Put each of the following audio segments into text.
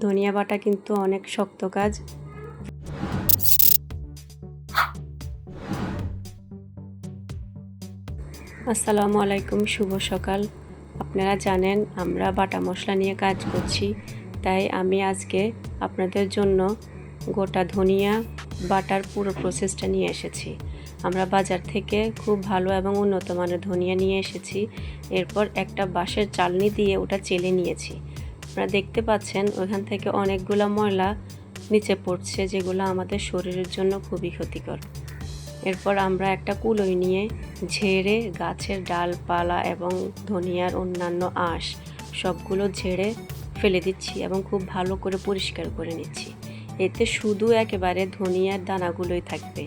ধনিয়া বাটা কিন্তু অনেক শক্ত কাজ। আসসালামু আলাইকুম, শুভ সকাল। আপনারা জানেন, আমরা বাটা মশলা নিয়ে কাজ করছি। তাই আমি আজকে আপনাদের জন্য গোটা ধনিয়া বাটার পুরো প্রসেসটা নিয়ে এসেছি। আমরা বাজার থেকে খুব ভালো এবং উন্নত মানের ধনিয়া নিয়ে এসেছি। এরপর একটা বাঁশের চালনি দিয়ে ওটা চেলে নিয়েছি। আপনারা দেখতে পাচ্ছেন ওখান থেকে অনেকগুলো ময়লা নিচে পড়ছে, যেগুলো আমাদের শরীরের জন্য খুবই ক্ষতিকর। এরপর আমরা একটা কুলোই নিয়ে ঝেড়ে গাছের ডালপালা এবং ধনিয়ার অন্যান্য আঁশ সবগুলো ঝেড়ে ফেলে দিচ্ছি এবং খুব ভালো করে পরিষ্কার করে নিচ্ছি। এতে শুধু একেবারে ধনিয়ার দানাগুলোই থাকবে,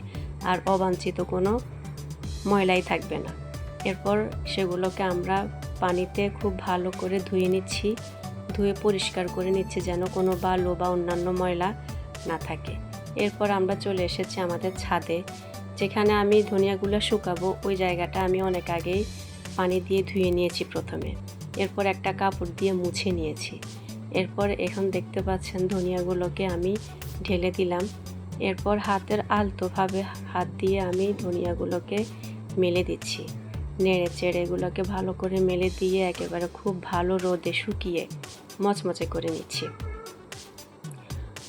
আর অবাঞ্ছিত কোনো ময়লাই থাকবে না। এরপর সেগুলোকে আমরা পানিতে খুব ভালো করে ধুয়ে নিচ্ছি। ধুয়ে পরিষ্কার করে নিচ্ছি যেন কোনো বালু বা অন্যান্য ময়লা না থাকে। এরপর আমরা চলে এসেছি আমাদের ছাদে, যেখানে আমি ধনিয়াগুলো শুকাবো। ওই জায়গাটা আমি অনেক আগেই পানি দিয়ে ধুয়ে নিয়েছি প্রথমে। এরপর একটা কাপড় দিয়ে মুছে নিয়েছি। এরপর এখন দেখতে পাচ্ছেন ধনিয়াগুলোকে আমি ঢেলে দিলাম। এরপর হাতের আলতোভাবে হাত দিয়ে আমি ধনিয়াগুলোকে মেলে দিচ্ছি। নেড়ে চেড়ে এগুলোকে ভালো করে মেলে দিয়ে একেবারে খুব ভালো রোদে শুকিয়ে মচমচে করে নিচ্ছি।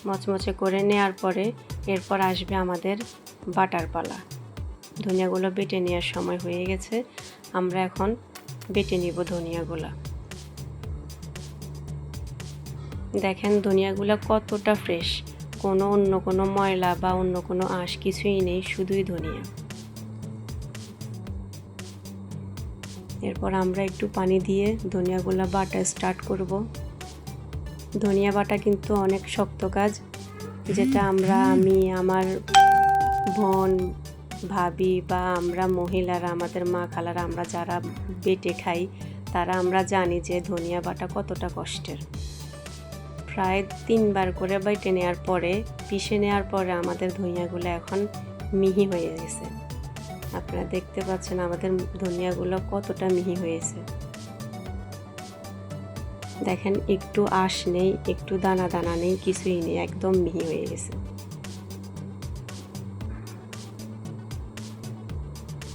মচমচে করে নেওয়ার পরে এরপর আসবে আমাদের বাটার পালা। ধনিয়াগুলো বেটে নেওয়ার সময় হয়ে গেছে। আমরা এখন বেটে নিব ধনিয়াগুলো। দেখেন ধনিয়াগুলো কতটা ফ্রেশ কোনো অন্য কোনো ময়লা বা অন্য কোনো আঁশ কিছুই নেই, শুধুই ধনিয়া। এরপর আমরা একটু পানি দিয়ে ধনিয়াগুলো বাটা স্টার্ট করব। ধনিয়া বাটা কিন্তু অনেক শক্ত কাজ, যেটা আমরা, আমি, আমার বোন, ভাবি বা আমরা মহিলারা, আমাদের মা খালারা, আমরা যারা বেটে খাই, তারা আমরা জানি যে ধনিয়া বাটা কতটা কষ্টের। প্রায় তিনবার করে বেটে নেওয়ার পরে, পিষে নেওয়ার পরে আমাদের ধনিয়াগুলো এখন মিহি হয়ে গেছে। আপনারা দেখতে পাচ্ছেন আমাদের ধনিয়াগুলো কতটা মিহি হয়েছে। দেখেন, একটু আঁশ নেই, একটু দানা দানা নেই, কিছুই নেই, একদম মিহি হয়ে গেছে।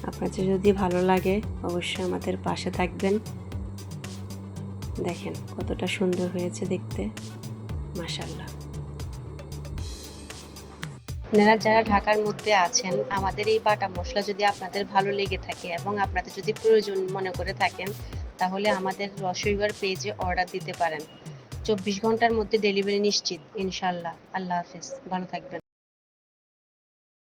আপনাদের যদি ভালো লাগে, অবশ্যই আমাদের পাশে থাকবেন। দেখেন, কতটা সুন্দর হয়েছে দেখতে। মাসাল্লাহ আপনারা যারা ঢাকার মধ্যে আছেন, আমাদের এই বাটা মশলা যদি আপনাদের ভালো লেগে থাকে এবং আপনাদের যদি প্রয়োজন মনে করে থাকেন, তাহলে আমাদের রসইবার পেজে অর্ডার দিতে পারেন। চব্বিশ ঘণ্টার মধ্যে ডেলিভারি নিশ্চিত ইনশাল্লাহ আল্লাহ হাফিজ। ভালো থাকবেন।